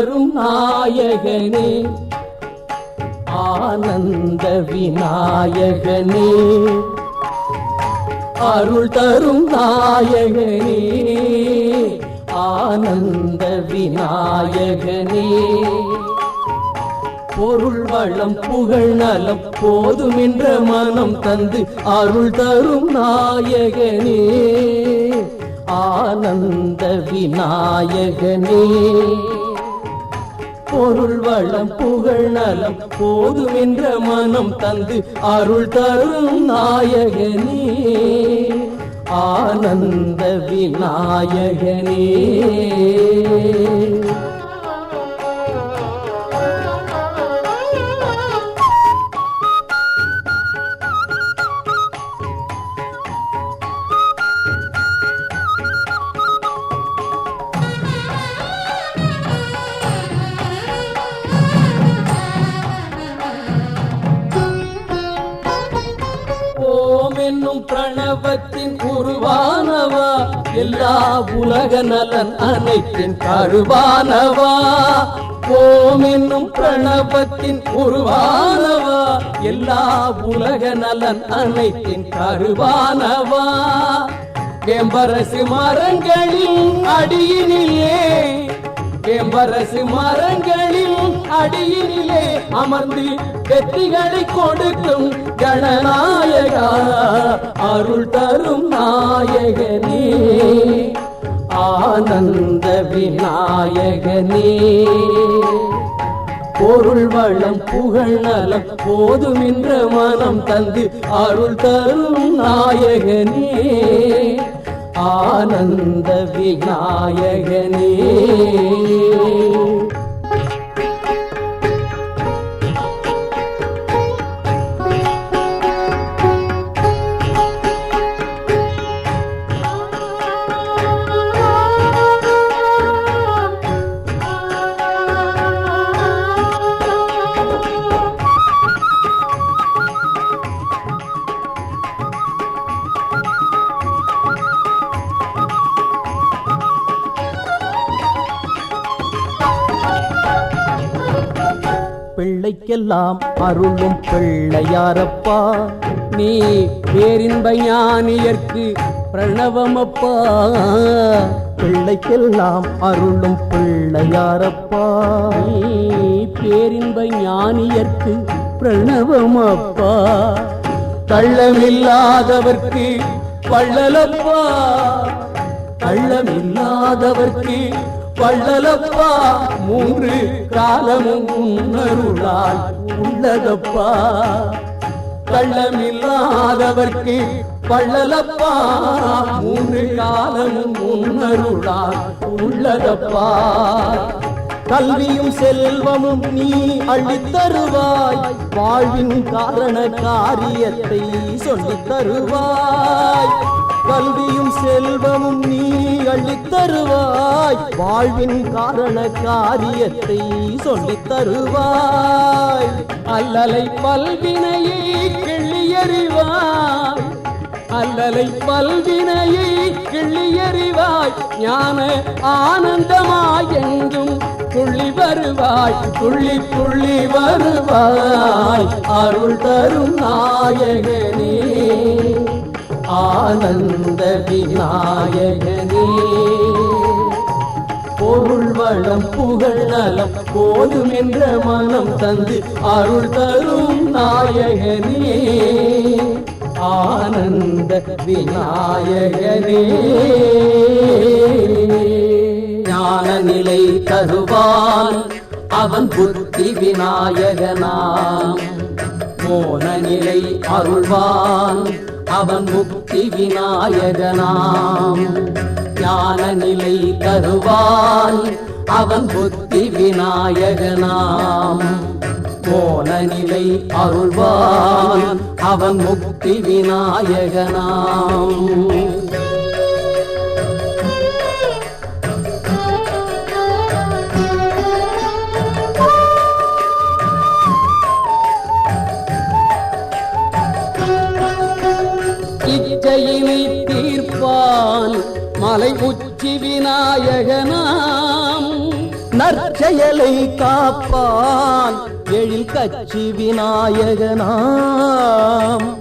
தரும் நாயகனே ஆனந்த விநாயகனே. அருள் தரும் நாயகனே ஆனந்த விநாயகனே. பொருள் வளம் புகழ் நலம் போதுமென்ற மனம் தந்து அருள் தரும் நாயகனே ஆனந்த விநாயகனே. பொருள் வளம் புகழ் நலம் போதும் என்ற மனம் தந்து அருள் தரும் நாயகனே. ஆனந்த விநாயகனே. என்னும் பிரணவத்தின் உருவானவா? எல்லா உலக நலன் அனைத்தின் கருவானவா? ஓம் என்னும் பிரணவத்தின் உருவானவா? எல்லா உலக நலன் அனைத்தின் கருவானவா? வேம்பரசு மரங்களின் அடியினிலே வேம்பரசு மரங்களில் அடியினிலே அமர்ந்து வெற்றிகளை கொடுக்கும் கணநாயகா அருள் தரும் நாயகனே ஆனந்த விநாயகனே. பொருள் வளம் புகழ் நலம் போதுமென்ற மனம் தந்து அருள் தரும் நாயகனே. ஆனந்த விநாயகனே. எல்லாம் அருளும் பிள்ளையாரப்பா. நீ பேரின்ப ஞானியர்க்கு பிரணவமப்பா. பிள்ளைக்கெல்லாம் அருளும் பிள்ளையாரப்பா. நீ பேரின்ப ஞானியர்க்கு பிரணவமப்பா. கள்ளமில்லாதவர்க்கு வள்ளலப்பா. கள்ளமில்லாதவர்க்கு வள்ளலப்பா மூன்று காலமும் உன்னருளால் உள்ளதப்பா. கள்ளமில்லாதவர்க்கு வள்ளலப்பா மூன்று காலமும் உன்னருளால் உள்ளதப்பா. கல்வியும் செல்வமும் நீ அள்ளித் வாழ்வின் காரண காரியத்தை சொல்லித் தருவாய் கல்வியும் செல்வமும் நீ அள்ளித் தருவாய் வாழ்வின் காரண காரியத்தை சொல்லித் தருவாய் அல்லலை பல்வினையை கிள்ளியறிவாய். அல்லலை பல்வினையை கிள்ளியறிவாய். ஞான ஆனந்தமாய் எங்கும் துள்ளி வருவாய். துள்ளி துள்ளி வருவாய். அருள் தரும் நாயகனே. ஆனந்த விநாயகனே. பொருள் வளம் புகழ் நலம் போதும் என்ற மனம் தந்து அருள் தரும் நாயகனே. ஆனந்த விநாயகனே. ஞான நிலை தருவான் அவன் புத்தி விநாயகனாம். மோன நிலை அருள்வான் அவன் முக்தி விநாயகனாம். ஞான நிலை தருவான். அவன் புத்தி விநாயகனாம். போன நிலை அருள்வான். அவன் முக்தி விநாயகனாம். மலை உச்சி விநாயகனாம். நற்செயலை காப்பான் எழில் கட்சி விநாயகனாம்.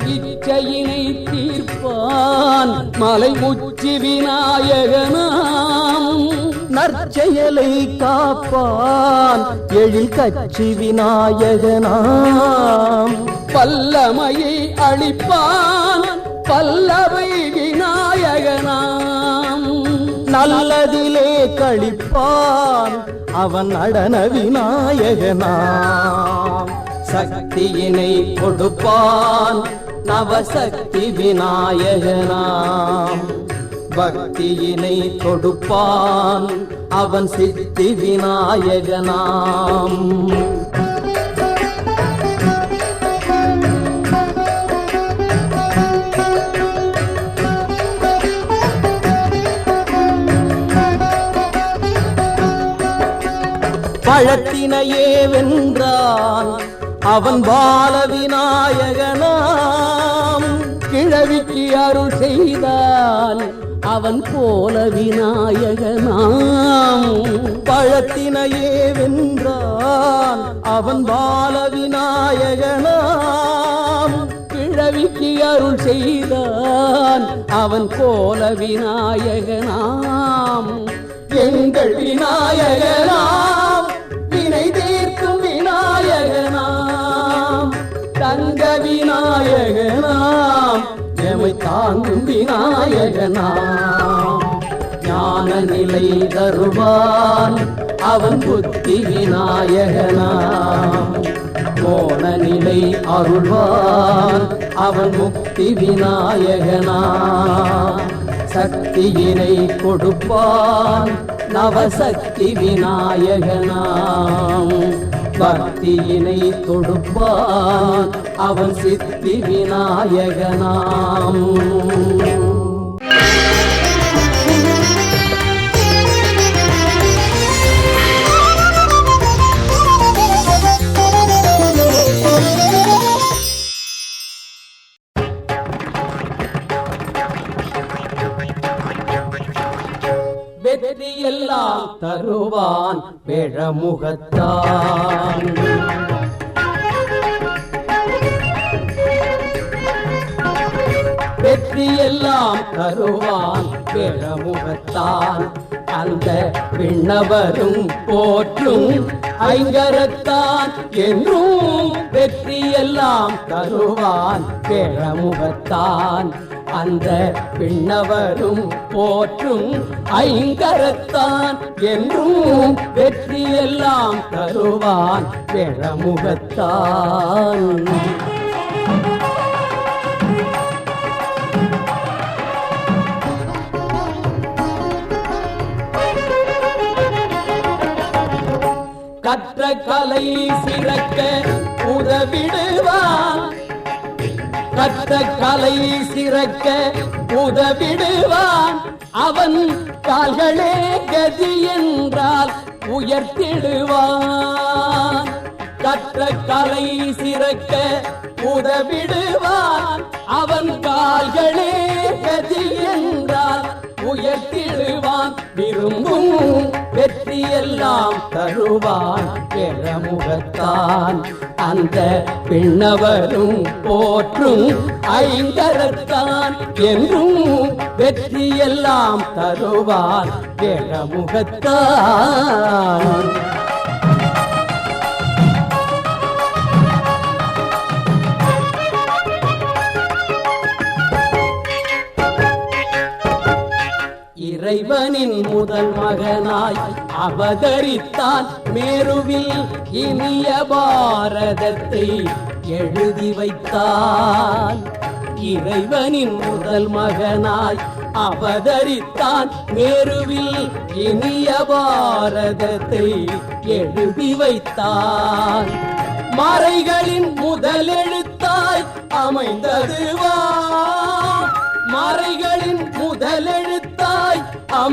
இச்சையினை தீர்ப்பான் மலை உச்சி விநாயகனாம். நற்செயலை காப்பான் எழில் கட்சி விநாயகனாம். பல்லமையை அளிப்பான் பல்லவை விநாயகனாம். நல்லதிலே கழிப்பான் அவன் நடன விநாயகனாம். சக்தியினை கொடுப்பான் நவசக்தி விநாயகனாம். பக்தியினை கொடுப்பான் அவன் சித்தி விநாயகனாம். பழத்தினையே வென்றான் அவன் பால விநாயகனாம் கிழவிக்கு அருள் செய்தான் அவன் போல விநாயகனாம். பழத்தினையே வென்றான் அவன் பால விநாயகனாம் கிழவிக்கு அருள் செய்தான் அவன் போல விநாயகனாம். எங்கள் விநாயகனாம். எமை தாங்கும் ஞான நிலை தருவான் அவன் புத்தி விநாயகனா மோன நிலை அருள்வான் அவன் முக்தி விநாயகனா சக்தியினை கொடுப்பான் நவசக்தி விநாயகனாம். பக்தியினை தொடுப்பான். அவன் சித்தி விநாயகனாம். வெற்றியெல்லாம் தருவான் பிழமுகத்தான். வெற்றியெல்லாம் தருவான் பிழமுகத்தான். அந்த விண்ணவரும் போற்றும் ஐங்கரத்தான் என்றும் வெற்றியெல்லாம் தருவான் பிழமுகத்தான். அந்த பின்னவரும் போற்றும் ஐங்கரத்தான் என்றும் வெற்றியெல்லாம் தருவான் பெறமுகத்தான். கற்ற கலை சிறக்க உதவிடுவான் கற்ற கலை சிறக்க உதவிடுவான். அவன் கால்களே கதி என்றால் உயர்த்திடுவான். கற்ற கலை சிறக்க உதவிடுவான். அவன் கால்களே கதி என்றால் உயர்த்திடுவான். விரும்பும் வெற்றியெல்லாம் தருவான். பிறமுகத்தான். அந்த பின்னவரும் போற்றும் ஐங்கரத்தான் என்றும் வெற்றியெல்லாம் தருவான் பிறமுகத்தான் இறைவனின் முதல் மகனாய் அவதரித்தான் மேருவில் இனிய பாரதத்தை எழுதி வைத்தான் இறைவனின் முதல் மகனாய் அவதரித்தான் மேருவில் இனிய பாரதத்தை எழுதி வைத்தான் மறைகளின் முதலெழுத்தாய் அமைந்ததுவா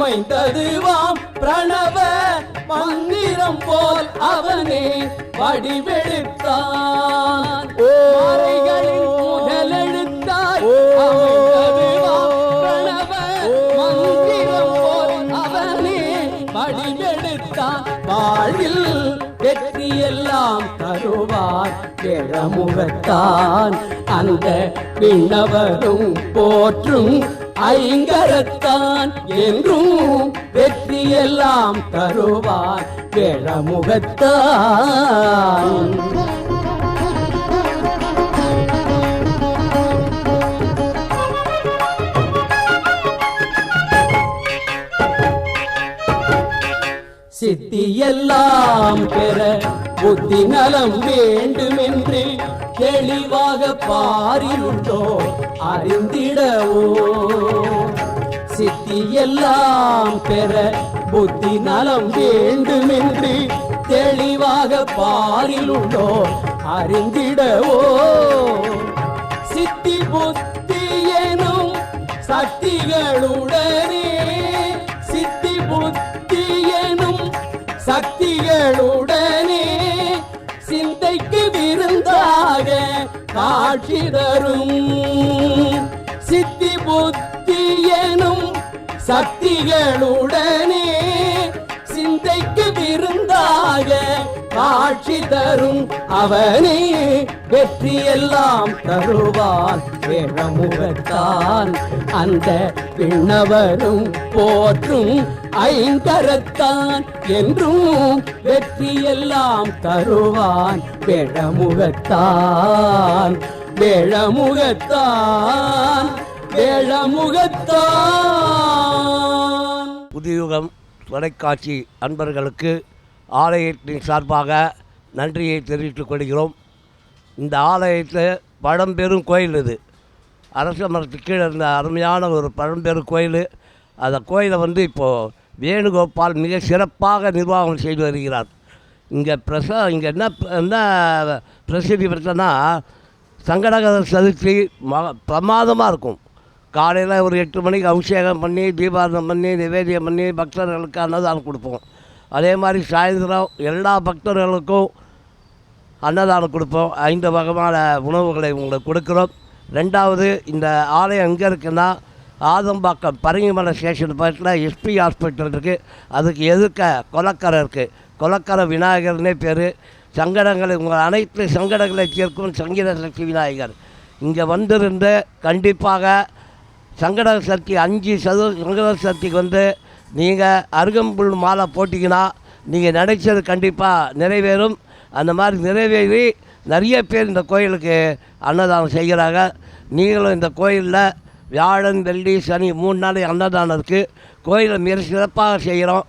அமைந்ததுவாம். பிரணவ மந்திரம் போல் அவனே வடிவெடுத்தான். மறைகளின் முதலெழுத்தாய் அமைந்ததுவாம். பிரணவ மந்திரம் போல் அவனே வடிவெடுத்தான். வாழ்வில் வெற்றியெல்லாம் தருவார் கிழமுகத்தான் அந்த விண்ணவரும் போற்றும் ஐங்கரத்தான் என்றும் வெற்றியெல்லாம் தருவார் கிழமுகத்தான் சித்தியெல்லாம் பெற புத்தி நலம் வேண்டுமென்று தெளிவாக பாரிலுண்டோ அறிந்திடவோ? சித்தியெல்லாம் பெற புத்தி நலம் வேண்டுமென்று தெளிவாக பாரில் பாரிலுண்டோ? அறிந்திடவோ? சித்தி புத்தி எனும் சக்திகளுடனே சித்தி புத்தி எனும் சக்திகளுடன் காட்சி தரும் சித்தி புத்தி எனும் சக்திகளுடனே காட்சி தரும் அவனே வெற்றி எல்லாம் தருவான் வேழமுகத்தான் அந்த விண்ணவரும் போற்றும் ஐங்கரத்தான் என்றும் வெற்றி எல்லாம் தருவான் வேழமுகத்தான். வேழமுகத்தான் வேழமுகத்தான். புதியுகம் தொலைக்காட்சி அன்பர்களுக்கு ஆலயத்தின் சார்பாக நன்றியை தெரிவித்துக் கொள்கிறோம். இந்த ஆலயத்தில் பழம்பெரும் கோயில் இது. அரச மரத்துக்கு கீழே இருந்த அருமையான ஒரு பழம்பெரும் கோயில். அந்த கோயிலை வந்து இப்போது வேணுகோபால் மிக சிறப்பாக நிர்வாகம் செய்து வருகிறார். இங்கே பிரச இங்கே என்ன என்ன பிரசித்தி பெற்றனா சங்கடகர சதுர்த்தி ம பிரமாதமாக இருக்கும். காலையில் ஒரு எட்டு மணிக்கு அபிஷேகம் பண்ணி தீபாரணம் பண்ணி நிவேதியம் பண்ணி பக்தர்களுக்கு அன்னதானம் கொடுப்போம். அதே மாதிரி சாயந்தரம் எல்லா பக்தர்களுக்கும் அன்னதானம் கொடுப்போம். ஐந்து வகையான உணவுகளை உங்களுக்கு கொடுக்குறோம். ரெண்டாவது இந்த ஆலயம் எங்கே இருக்குன்னா ஆதம்பாக்கம் பரங்கிமலை ஸ்டேஷன் பக்கத்தில் எஸ்பி ஹாஸ்பிட்டல் இருக்குது அதுக்கு எதுக்க? கொலக்கரை இருக்குது கொலக்கரை விநாயகர்னே பேர். சங்கடங்களை உங்கள் அனைத்து சங்கடங்களை தீர்க்கும் சங்கீத சக்தி விநாயகர். இங்கே வந்திருந்து கண்டிப்பாக சங்கட சக்தி அஞ்சு சது சங்கட சக்திக்கு வந்து நீங்கள் அருகம்புல் மாலை போட்டிங்கன்னா நீங்கள் நினைச்சது கண்டிப்பாக நிறைவேறும். அந்த மாதிரி நிறைவேறி நிறைய பேர் இந்த கோயிலுக்கு அன்னதானம் செய்கிறாங்க. நீங்களும் இந்த கோயிலில் வியாழன் வெள்ளி சனி மூணு நாள் அன்னதானம் இருக்குது கோயிலை மிக சிறப்பாக செய்கிறோம்